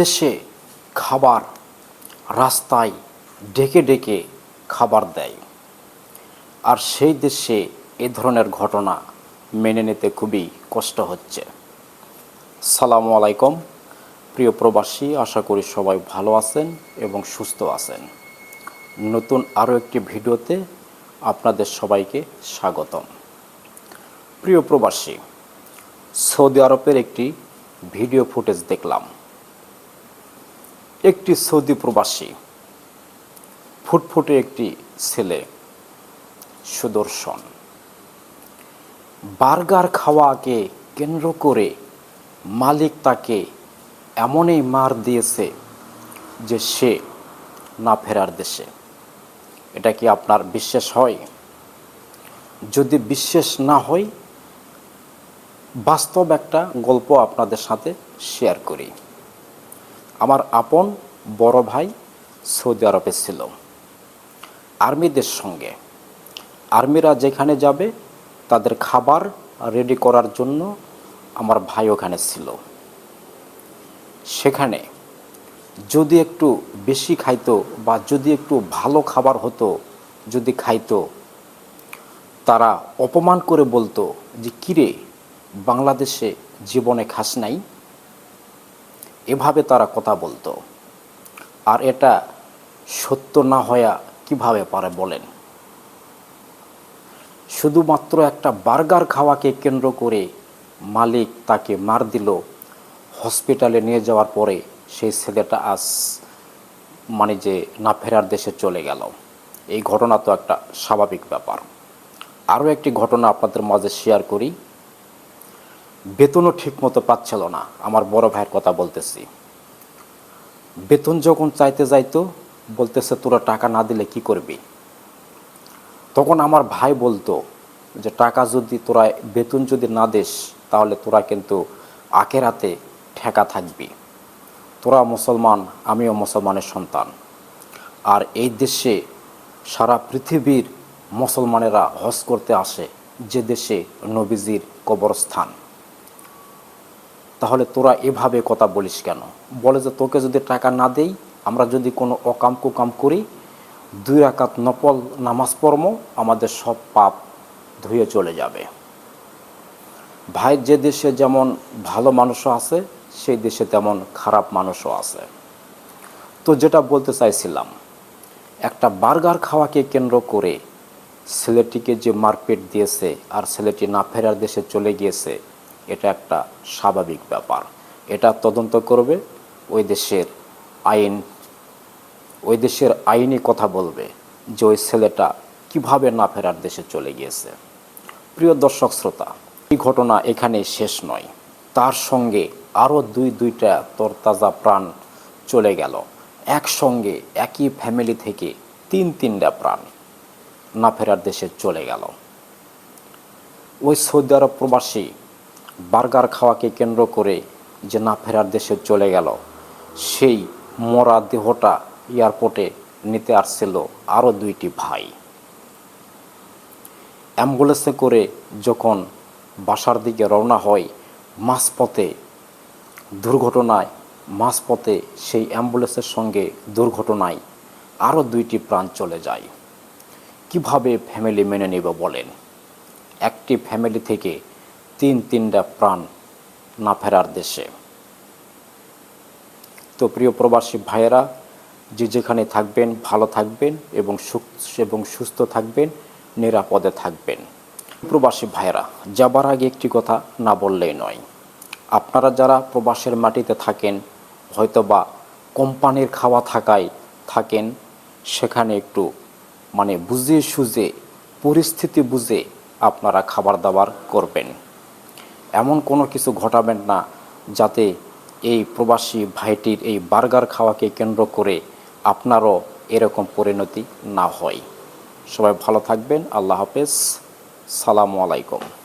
দেশে খাবার রাস্তায় ডেকে ডেকে খাবার দেয়। আর সেই দেশে এ ধরনের ঘটনা মেনে নিতে খুবই কষ্ট হচ্ছে। সালামু আলাইকুম, প্রিয় প্রবাসী, আশা করি সবাই ভালো আছেন এবং সুস্থ আছেন। নতুন আরও একটি ভিডিওতে আপনাদের সবাইকে স্বাগতম। প্রিয় প্রবাসী, সৌদি আরবের একটি ভিডিও ফুটেজ দেখলাম। একটি সৌদি প্রবাসী, ফুটফুটে একটি ছেলে, সুদর্শন। বার্গার খাওয়াকে কেন্দ্র করে মালিক তাকে এমনই মার দিয়েছে যে সে না ফেরার দেশে। এটা কি আপনার বিশ্বাস হয়? যদি বিশ্বাস না হয়, বাস্তব একটা গল্প আপনাদের সাথে শেয়ার করি। আমার আপন বড় ভাই সৌদি আরবে ছিল। আর্মিদের সঙ্গে। আর্মিরা যেখানে যাবে, তাদের খাবার রেডি করার জন্য আমার ভাই ওখানে ছিল। সেখানে যদি একটু বেশি খাইতো বা যদি একটু ভালো খাবার হতো, যদি খাইতো, তারা অপমান করে বলতো যে, কিরে, বাংলাদেশে জীবনে খাস নাই? এভাবে তারা কথা বলতো। আর এটা সত্য না হয়া কীভাবে পারে বলেন? শুধুমাত্র একটা বার্গার খাওয়াকে কেন্দ্র করে মালিক তাকে মার দিল। হসপিটালে নিয়ে যাওয়ার পরে সেই ছেলেটা আজ মানে যে না ফেরার দেশে চলে গেল। এই ঘটনা তো একটা স্বাভাবিক ব্যাপার। আরও একটি ঘটনা আপনাদের মাঝে শেয়ার করি। বেতনও ঠিকমতো পাচ্ছিল না, আমার বড় ভাইয়ের কথা বলতেছি। বেতন যখন চাইতে যাইতো, বলতেছে, তোরা টাকা না দিলে কি করবি? তখন আমার ভাই বলতো যে, টাকা যদি তোরা, বেতন যদি না দিস, তাহলে তোরা কিন্তু আখেরাতে ঠেকা থাকবি। তোরা মুসলমান, আমিও মুসলমানের সন্তান। আর এই দেশে সারা পৃথিবীর মুসলমানেরা হজ করতে আসে, যে দেশে নবীজির কবরস্থান। তাহলে তোরা এভাবে কথা বলিস কেন? বলে যে, তোকে যদি টাকা না দেই, আমরা যদি কোনো অকাম কুকাম করি, দুই রাকাত নপল নামাজ পর্ম আমাদের সব পাপ ধুয়ে চলে যাবে। ভাই, যে দেশে যেমন ভালো মানুষও আছে, সেই দেশে তেমন খারাপ মানুষও আছে। তো যেটা বলতে চাইছিলাম, একটা বার্গার খাওয়াকে কেন্দ্র করে ছেলেটিকে যে মারপিট দিয়েছে আর ছেলেটি না ফেরার দেশে চলে গিয়েছে এটা একটা স্বাভাবিক ব্যাপার। এটা তদন্ত করবে, ওই দেশের আইন, ওই দেশের আইনি কথা বলবে যে ওই ছেলেটা কীভাবে না ফেরার দেশে চলে গিয়েছে। প্রিয় দর্শক শ্রোতা, এই ঘটনা এখানে শেষ নয়। তার সঙ্গে আরও দুই দুইটা তরতাজা প্রাণ চলে গেল। একসঙ্গে একই ফ্যামিলি থেকে তিন তিনটা প্রাণ না ফেরার দেশে চলে গেল। ওই সৌদি আরব প্রবাসী বার্গার খাওয়াকে কেন্দ্র করে যে না ফেরার দেশে চলে গেল, সেই মরা দেহটা এয়ারপোর্টে নিতে আসছিল আরও দুইটি ভাই। অ্যাম্বুলেন্সে করে যখন বাসার দিকে রওনা হয়, মাঝপথে দুর্ঘটনায়, মাঝপথে সেই অ্যাম্বুলেন্সের সঙ্গে দুর্ঘটনায় আরও দুইটি প্রাণ চলে যায়। কীভাবে ফ্যামিলি মেনে নেবে বলেন? একটি ফ্যামিলি থেকে তিন তিনটা প্রাণ না ফেরার দেশে। তো প্রিয় প্রবাসী ভাইয়েরা, যে যেখানে থাকবেন, ভালো থাকবেন এবং এবং সুস্থ থাকবেন, নিরাপদে থাকবেন। প্রবাসী ভাইয়েরা, যাবার আগে একটি কথা না বললেই নয়। আপনারা যারা প্রবাসের মাটিতে থাকেন, হয়তোবা কোম্পানির খাওয়া থাকায় থাকেন, সেখানে একটু মানে বুঝে সুঝে পরিস্থিতি বুঝে আপনারা খাবার দাবার করবেন। এমন কোনো কিছু ঘটাবেন না যাতে এই প্রবাসী ভাইটির এই বার্গার খাওয়াকে কেন্দ্র করে আপনারও এরকম পরিণতি না হয়। সবাই ভালো থাকবেন, আল্লাহ হাফেজ। সালামু আলাইকুম।